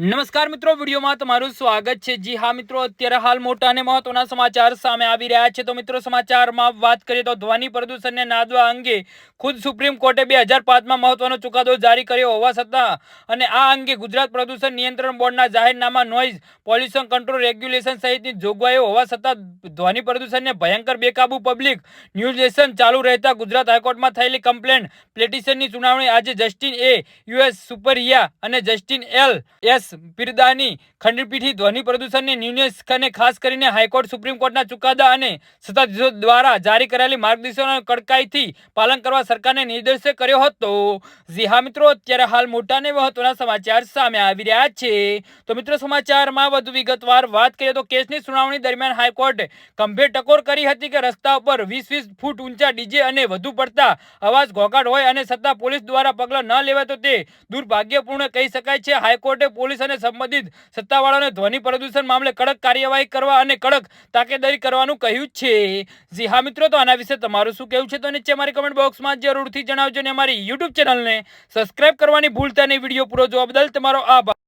નમસ્કાર મિત્રો, વિડીયોમાં તમારું સ્વાગત છે. જી હા મિત્રો, અત્યારે હાલ મોટા અને મહત્વના સમાચાર સામે આવી રહ્યા છે. તો મિત્રો, સમાચારમાં વાત કરીએ તો ધ્વનિ પ્રદૂષણને નાદવા અંગે ખુદ સુપ્રીમ કોર્ટે બે હજાર પાંચમાં મહત્વનો ચુકાદો જારી કર્યો હોવા છતાં અને આ અંગે ગુજરાત પ્રદૂષણ નિયંત્રણ બોર્ડના જાહેરનામા નોઇઝ પોલ્યુશન કંટ્રોલ રેગ્યુલેશન સહિતની જોગવાઈઓ હોવા છતાં ધ્વનિ પ્રદૂષણને ભયંકર બેકાબુ પબ્લિક ન્યૂઝેશન ચાલુ રહેતા ગુજરાત હાઈકોર્ટમાં થયેલી કમ્પ્લેન પ્લેટિશનની સુનાવણી આજે જસ્ટિન એ યુએસ સુપરિયા અને જસ્ટિન એલ એસ પિરદાની ખંડપીઠી ધ્વનિ પ્રદૂષણની ન્યૂનસ અને ખાસ કરીને હાઈકોર્ટ, સુપ્રીમ કોર્ટના ચુકાદા અને સત્તાધીશો દ્વારા જારી કરાયેલી માર્ગદર્શનોનું કડકાઈથી પાલન કરવા સરકારને નિર્દેશ કર્યો હતો. જી હા મિત્રો, અત્યારે હાલ મોટા અને મહત્વના સમાચાર સામે આવી રહ્યા છે. તો મિત્રો, સમાચારમાં વધુ વિગતવાર વાત કરીએ તો કેસની સુનાવણી દરમિયાન હાઈકોર્ટે ગંભીર ટકોર કરી હતી કે રસ્તા ઉપર વીસ વીસ ફૂટ ઊંચા ડીજે અને વધુ પડતા અવાજ ઘોઘાટ હોય અને છતાં પોલીસ દ્વારા પગલાં ન લેવાય તો તે દુર્ભાગ્યપૂર્ણ કહી શકાય છે. હાઈકોર્ટે પોલીસ અને સંબંધિત સત્તાવાળાઓને ધ્વનિ પ્રદૂષણ મામલે કડક કાર્યવાહી કરવા અને કડક તાકેદારી કરવાનું કહ્યું છે. જી હા મિત્રો, તો આના વિશે તમારું શું કહેવું છે તો નીચે અમારી કમેન્ટ બોક્સમાં જરૂરથી જણાવજો અને અમારી યુટ્યુબ ચેનલને સબસ્ક્રાઇબ કરવાની ભૂલતા નહીં. વીડિયો પૂરો જોવા બદલ તમારો આભાર.